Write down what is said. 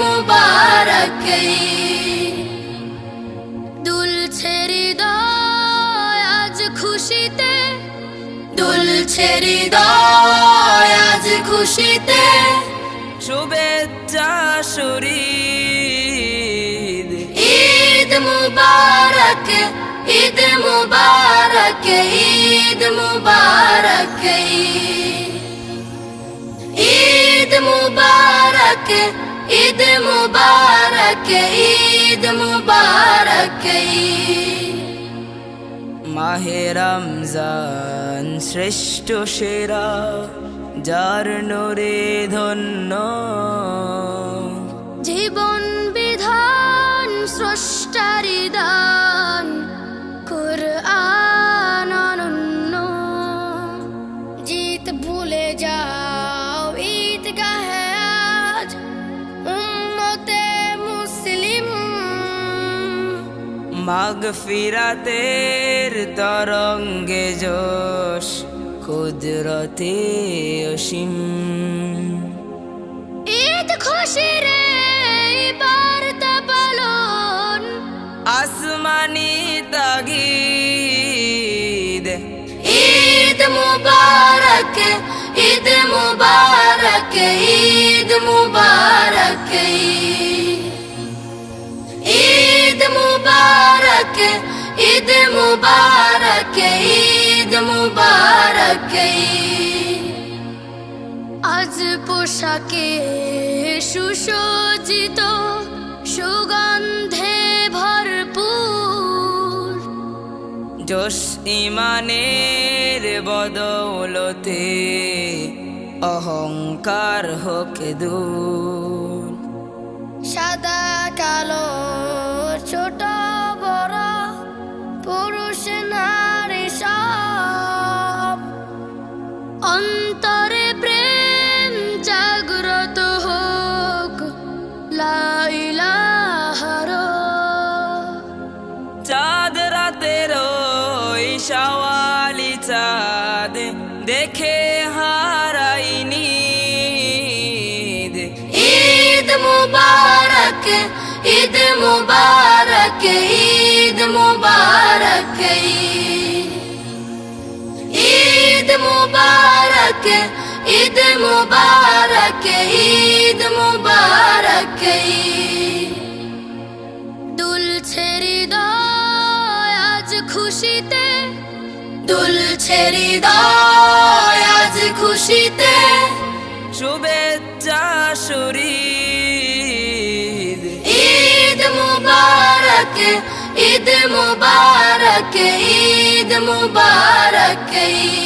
মুবারক দুলছে হৃদয় আজ খুশিতে দুলছে হৃদয় আজ খুশিতে শুভেচ্ছা শরীর। ঈদ মুবারক ঈদ মুবারক ঈদ মুবারক ঈদ মুবারক ঈদ মুবারক ঈদ মুবারক। মাহে রমজান শ্রেষ্ঠ সেরা যার নরে ধন্য। জীবন মাগ ফিরাতের তরঙ্গে জোশ কুদরতে অসীম। ঈদ খুশি রে বার্তা পালন। আসমানি তাগিদ। ঈদ মুবারক ঈদ মুবারক ঈদ মুবারক। মুবারক ঈদ মুবারক আজ পোশাকে সুসজ্জিত সুগন্ধে ভরপুর জোশ ইমানের বদৌলতে অহংকার হোক দূর সাদা কালো সব। অন্তরে প্রেম জাগ্রত হোক লাইলাহার। চাঁদ রাতের ওই সওয়ালি চাঁদ দেখে হারাইনি ঈদ মুবারক ঈদ মুবারক ঈদ মুবারক। মুবারক ঈদ মুবারক দুলছে হৃদয় আজ খুশিতে দুলছে হৃদয় আজ খুশিতে শুভেচ্ছা শরীর ঈদ মুবারক ঈদ মুবারক ঈদ মুবারক ঈদ